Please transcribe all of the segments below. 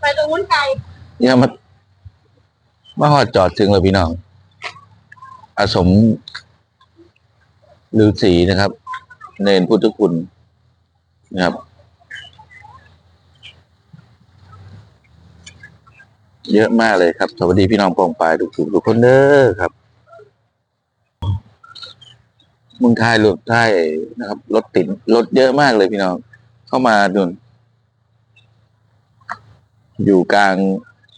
ไปตรงนู้นไกลเนี่ยมามาหอดจอดถึงเลยพี่น้อง อาสมฤาษีนะครับ เนนพุทธคุณนะครับเยอะมากเลยครับ สวัสดีพี่น้องปองปายทุกทุกทุกคนเด้อครับเมึงไทยรถไทยนะครับรถติดรถเยอะมากเลยพี่น้อง เข้ามาดุน อยู่กลาง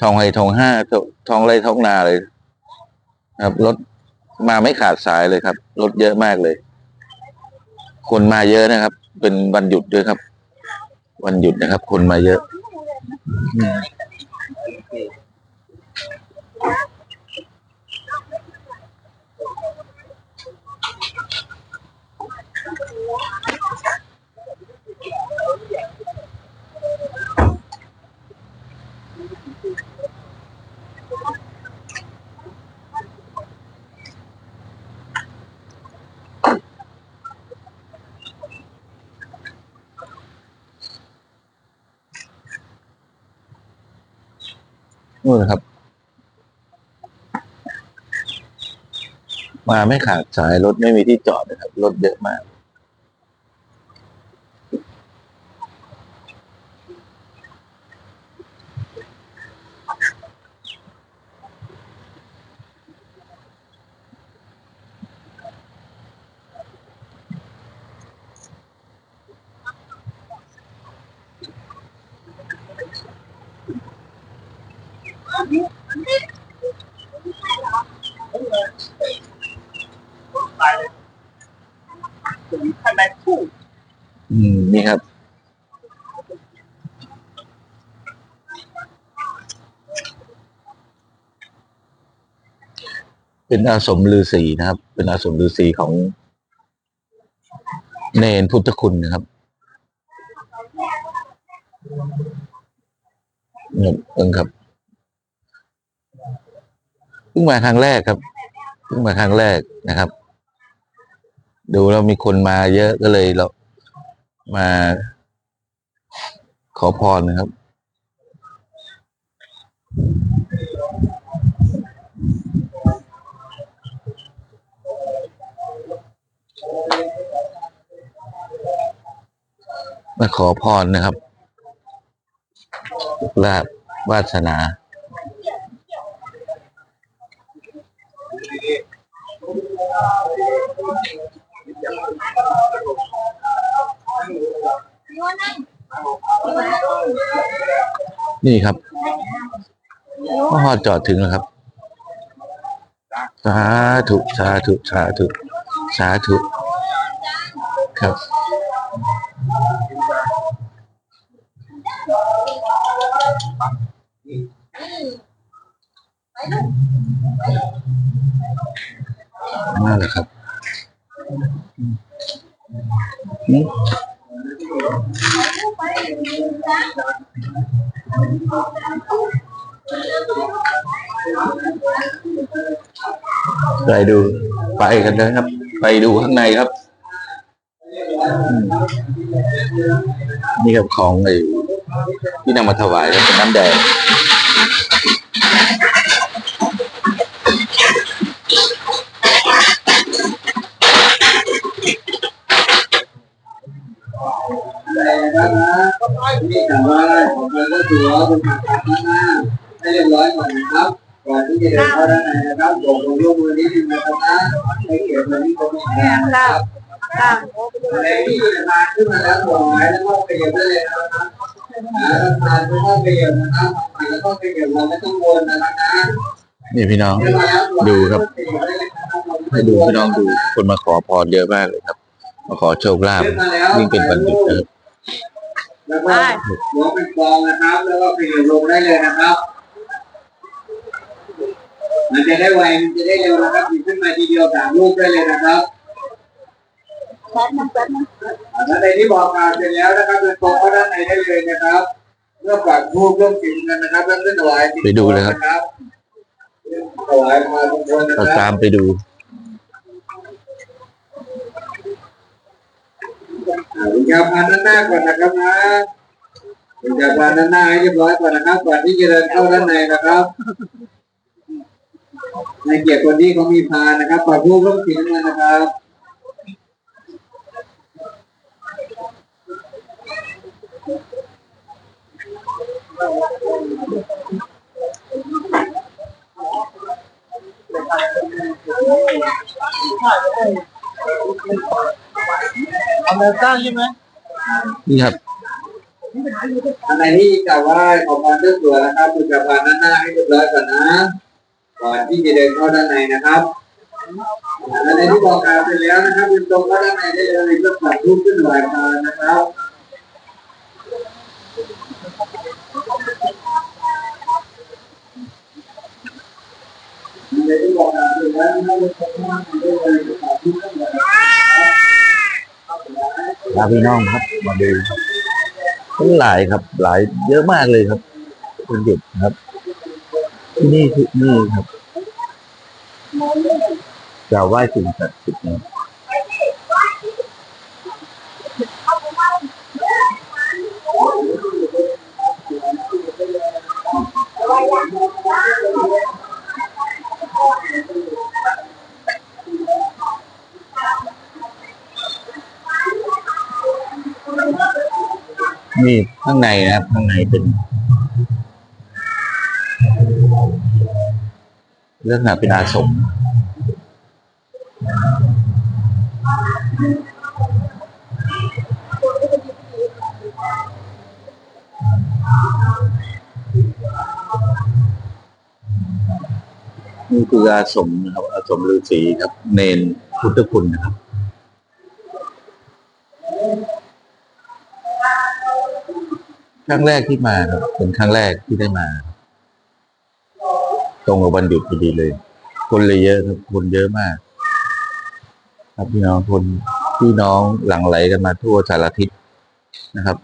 ทองไฮทองห้าททองไรทองนาเลย ครับรถมาไม่ขาดสายเลยครับรถเยอะมากเลย คนมาเยอะนะครับ เป็นวันหยุดด้วยครับ วันหยุดนะครับ คนมาเยอะ นู่นครับ มาไม่ขาดสายรถไม่มีที่จอดนะครับ รถเยอะมาก ทำไมคู่อืมนี่ครับ เป็นอาสมฤาษีนะครับ เป็นอาสมฤาษีของ เนนพุทธคุณนะครับเนี่ยเอิงครับเพิ่งมาครั้งแรกครับเพิ่งมาครั้งแรกนะครับ ดูแล้วมีคนมาเยอะก็เลยเรามา ขอพรนะครับ มาขอพรนะครับลาบวาสนา นี่ครับพ่อจอดถึงแล้วครับ สาธุสาธุสาธุสาธุครับ มาแล้วครับอืม ไปดู ไปกันนะครับ ไปดูข้างในครับ นี่ครับของไอ้ที่นำมาถวายครับเป็นน้ำแดง ผมก็ต้องดูว่าเป็นการทำหน้าให้เรียบร้อยก่อนนะครับก่อนที่จะเดินเข้าด้านในนะครับโบกมือมือนิดนึงนะครับนะให้เกียรติวันนี้ตรงนี้นะครับค่ะอะไรที่อยู่ในมาขึ้นมาแล้วบอกไว้แล้วก็เปลี่ยนได้เลยนะครับนะทานไม่ต้องเปลี่ยนนะครับทำแล้วก็เปลี่ยนเราไม่ต้องวนนะครับนะนี่พี่น้องดูครับให้ดูพี่น้องดูคนมาขอพรเยอะมากเลยครับมาขอโชคลาภยิ่งเป็นวันหยุดนะครับ แล้วก็หัวเป็นกองนะครับ แล้วก็เปลี่ยนลงได้เลยนะครับ มันจะได้ไวมันจะได้เร็วนะครับหยิบขึ้นมาทีเดียวสามลูกได้เลยนะครับแป๊บนึงแป๊บนึงท่านใดที่บอกกล่าวเสร็จแล้วนะครับเดินตรงเข้าด้านในได้เลยนะครับเพื่อปักทูบร่วมกินกันนะครับแล้วก็ถวายไปดูเลยครับถวายมาทุกคนนะเราคตารับมไปดู วิญญาพันด้านหน้าก่อนนะครับนะคุณจักรวาลด้านหน้าให้เรียบร้อยก่อนนะครับ ก่อนที่จะเดินเข้าด้านในนะครับ ในเกียรติคนที่เขามีพานนะครับปล่อยผู้ร่วมสีน้ำเงินนะครับ เอาเนื้อก้างใช่ไหมนี่ครับอันไหนที่กล่าวว่าขอพรเจ้าสัวนะครับคุณจักรวาลด้านหน้าให้เรียบร้อยก่อนนะก่อนที่จะเดินเข้าด้านในนะครับอันไหนที่บอกกล่าวเสร็จแล้วนะครับคุณตรงเข้าด้านในได้เลยเพื่อปัดรูปขึ้นไหวพานนะครับอันไหนที่บอกกล่าวเสร็จแล้วนะครับคุณตรงเข้าด้านในได้เลยเพื่อปัดรูปขึ้นไหวพานนะครับ พาพี่น้องครับ มาดูครับทั้งหลายครับ หลายเยอะมากเลยครับเป็นเด็กครับ ที่นี่คือนี่ครับกล่าวไหว้สิ่งศักดิ์สิทธิ์นะครับ นี่ข้างในนะครับ ข้างในเป็นลักษณะเป็นอาสมนี่คืออาสมนะครับอาสมฤาษีครับ เนนพุทธคุณนะครับ ครั้งแรกที่มาครับเป็นครั้งแรกที่ได้มา ตรงกับวันหยุดพอดีเลย คนเลยเยอะครับคนเยอะมาก ครับพี่น้องคนพี่น้องหลั่งไหลกันมาทั่วสารทิศนะครับ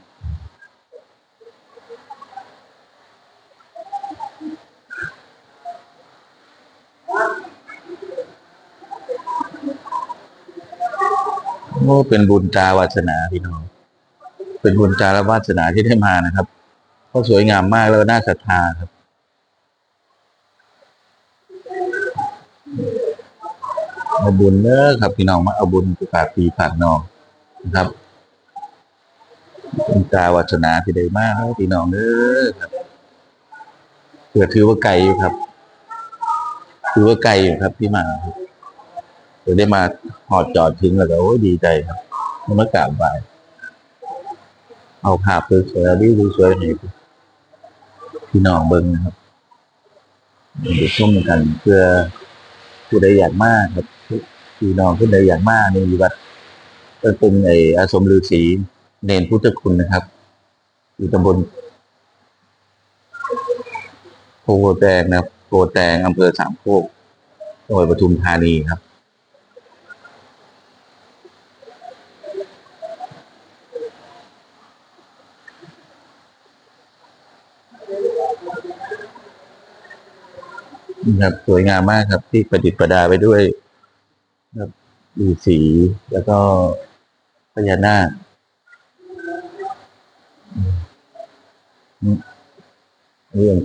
โอ้เป็นบุญตาวาสนาพี่น้อง เป็นบุญตาและวาสนาที่ได้มานะครับก็สวยงามมากแล้วน่าศรัทธาครับ เอาบุญเนอะครับพี่น้องมาเอาบุญไปฝากปีฝากน้องนะครับบุญตาวาสนาที่ได้มากแล้วพี่น้องเนอะครับเผื่อถือว่าไกลอยู่ครับ ถือว่าไกลอยู่ครับที่มาครับเดี๋ยวได้มาหอดจอดถึงแล้วก็โอ้ดีใจครับมากราบไหว้ เอาภาพสวยๆดีสวยๆให้พี่น้องเบิ่งนะครับเดี๋ยวชมกันเพื่อผู้ใดอยากมากครับพี่น้องผู้ใดอยากมากนี่วัดเป็นเป็นไออาสมฤาษีเนนพุทธคุณนะครับอยู่ตำบลโพแตงนะครับโพแตงอำเภอสามโคกจังหวัดปทุมธานีครับ ครับ สวยงามมากครับ ที่ประดิษฐ์ประดาไว้ด้วยครับดูสีแล้วก็พญานาคเรื่อง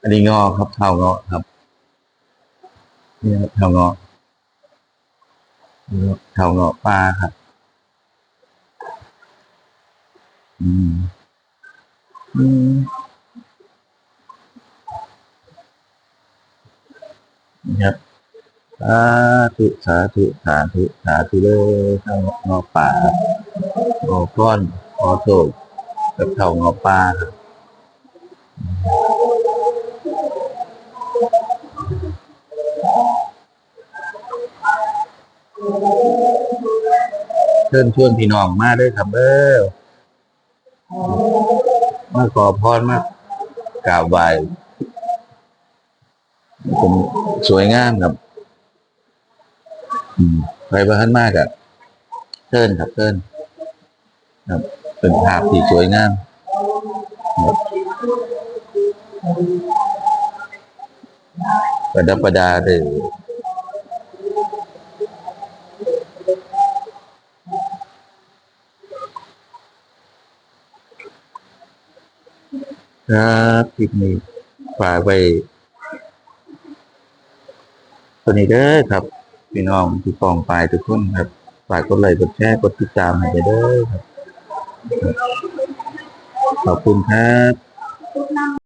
อันนี้งอครับเท่างอครับนี่ครับเท่างอเท่างอปลาครับ อืมอืม นะครับ สาธุสาธุสาธุสาธุเลยข้างอป่าขอก้อนขอโศกกับเข้างอป่าครับเชิญชวนพี่น้องมาด้วยครับเออมาขอพรมากราบไหว้ผมสวยงามครับ ไปบ้านมากอะเชิญครับเชิญครับ เป็นภาพที่สวยงามประดับประดาเลยครับคลิปนี้ฝากไว้ตัวนี้เด้อครับ พี่น้องที่ฟองปลายทุกคนครับฝากกดไลค์กดแชร์กดติดตามให้เด้อครับ ขอบคุณครับ